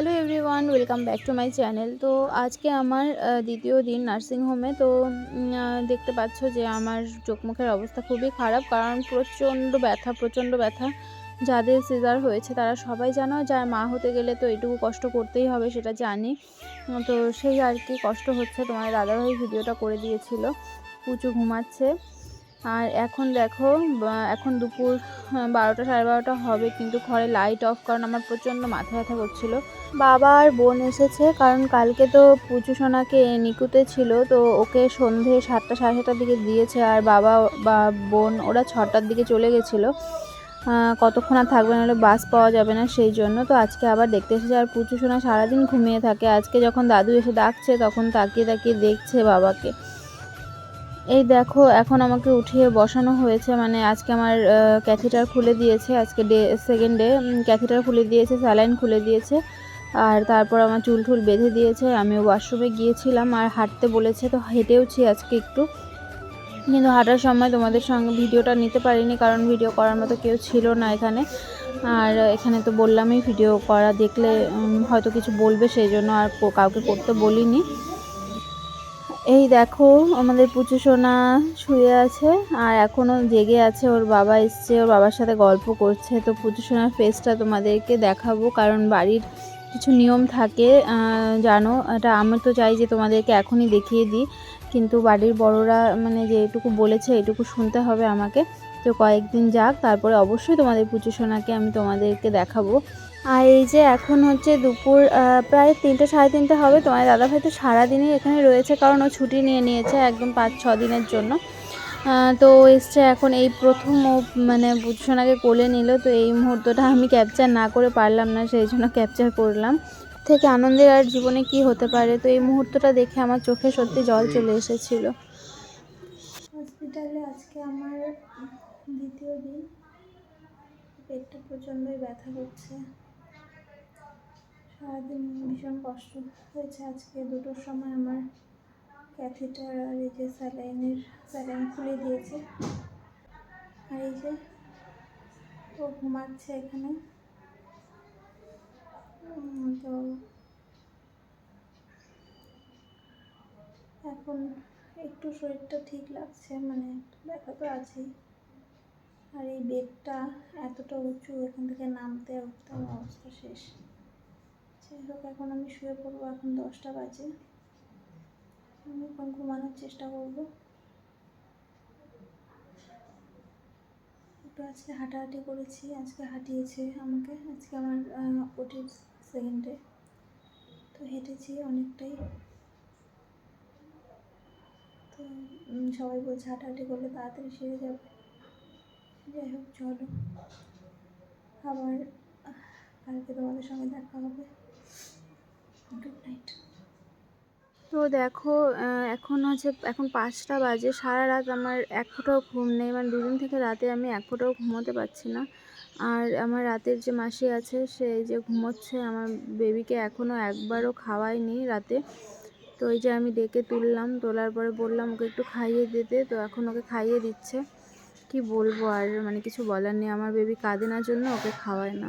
Hello everyone, welcome back to my channel. তো আজকে আমার দ্বিতীয় দিন নার্সিংহোমে তো দেখতে পাচ্ছ যে আমার চোখ মুখের অবস্থা খুবই খারাপ, কারণ প্রচণ্ড ব্যথা প্রচণ্ড ব্যথা যাদের সিজার হয়েছে তারা সবাই জানো, যার মা হতে গেলে তো এটুকু কষ্ট করতেই হবে সেটা জানি। তো সেই আর কি কষ্ট হচ্ছে, তোমার দাদাভাই ভিডিওটা করে দিয়েছিল। পুচু ঘুমাচ্ছে। আর এখন দেখো এখন দুপুর বারোটা সাড়ে বারোটা হবে, কিন্তু ঘরে লাইট অফ কারণ আমার প্রচণ্ড মাথা ব্যথা করছিল। বাবা আর বোন এসেছে, কারণ কালকে তো পুচু সোনাকে নিকুতে ছিল, তো ওকে সন্ধে সাতটা সাড়ে সাতটার দিকে দিয়েছে, আর বাবা বা বোন, ওরা ছটার দিকে চলে গেছিল। কতক্ষণ আর থাকবে নাহলে বাস পাওয়া যাবে না সেই জন্য, তো আজকে আবার দেখতে এসেছে, আর পুচু সোনা সারাদিন ঘুমিয়ে থাকে। আজকে যখন দাদু এসে ডাকছে, তখন তাকিয়ে তাকিয়ে দেখছে বাবাকে। এই দেখো, এখন আমাকে উঠিয়ে বসানো হয়েছে মানে আজকে আমার ক্যাথিটার খুলে দিয়েছে, আজকে ডে সেকেন্ড ডে ক্যাথিটার খুলে দিয়েছে স্যালাইন খুলে দিয়েছে, আর তারপর আমার চুল টুল বেঁধে দিয়েছে আমি ওয়াশরুমে গিয়েছিলাম, আর হাঁটতে বলেছে, তো হেঁটেওছি আজকে একটু। কিন্তু হাঁটার সময় তোমাদের সঙ্গে ভিডিওটা নিতে পারিনি, কারণ ভিডিও করার মতো কেউ ছিল না এখানে। আর এখানে তো বললামই ভিডিও করা দেখলে হয়তো কিছু বলবে, সেই জন্য আর কাউকে করতে বলিনি। এই দেখো, আমাদের পুচু সোনা শুয়ে আছে আর এখনও জেগে আছে, ওর বাবা এসছে, ওর বাবার সাথে গল্প করছে। তো পুচু সোনার ফেসটা তোমাদেরকে দেখাবো, কারণ বাড়ির কিছু নিয়ম থাকে জানো? এটা আমি তো চাই যে তোমাদেরকে এখনই দেখিয়ে দিই, কিন্তু বাড়ির বড়রা মানে যেটুকু বলেছে, এটুকু শুনতে হবে আমাকে। তো কয়েকদিন যাক, তারপরে অবশ্যই তোমাদের পুচু সোনাকে আমি তোমাদেরকে দেখাবো। আর এই যে এখন হচ্ছে দুপুর প্রায় তিনটে, সাড়ে তিনটে হবে। তোমার দাদাভাই তো সারাদিনই এখানে রয়েছে, কারণ ও ছুটি নিয়ে নিয়েছে একদম পাঁচ, ছ দিনের জন্য। তো এসছে এখন এই প্রথম ও মানে বুঝশোনাকে কোলে নিল। তো এই মুহূর্তটা আমি ক্যাপচার না করে পারলাম না, সেই জন্য ক্যাপচার করলাম। থেকে আনন্দের আর জীবনে কি হতে পারে? তো এই মুহূর্তটা দেখে আমার চোখে সত্যি জল চলে এসেছিল। হসপিটালে আজকে আমার দ্বিতীয় দিন। পেটটা প্রচণ্ডই ব্যথা করছে। সারাদিন ভীষণ কষ্ট হয়েছে আজকে। দুটোর সময় আমার ক্যাথিটার আর এই যে স্যালাইনের, স্যালাইন খুলে দিয়েছে। আর এই যে ও ঘুমাচ্ছে এখানে। তো এখন একটু শরীরটা ঠিক লাগছে মানে ব্যথা তো আছেই। আর এই বেডটা এতটা উঁচু, এখান থেকে নামতে, উঠতে আমার অবস্থা শেষ। হোক এখন আমি শুয়ে পড়ব, এখন দশটা বাজে। আমি এখন ঘুমানোর চেষ্টা করব। একটু আজকে হাঁটাহাঁটি করেছি, আজকে হাঁটিয়েছে আমাকে, আজকে আমার ওটির সেকেন্ডে তো হেঁটেছি অনেকটাই। তো সবাই বলছে হাঁটাহাঁটি করলে তাড়াতাড়ি সেরে যাবে। যাই হোক, চলো। আবার কালকে তোমাদের সঙ্গে দেখা হবে। তো দেখো এখন হচ্ছে, এখন পাঁচটা বাজে। সারা রাত আমার এক ফোঁটাও ঘুম নেই। মানে দুদিন থেকে রাতে আমি এক ফোঁটাও ঘুমোতে পারছি না। আর আমার রাতের যে মাসি আছে, সে যে ঘুমোচ্ছে, আমার বেবিকে এখনও একবারও খাওয়াইনি রাতে। তো এই যে আমি ডেকে তুললাম, তোলার পরে বললাম, ওকে একটু খাইয়ে দিতে তো এখন ওকে খাইয়ে দিচ্ছে। কি বলব আর মানে কিছু বলার নেই। আমার বেবি কাঁদে না জন্য ওকে খাওয়ায় না।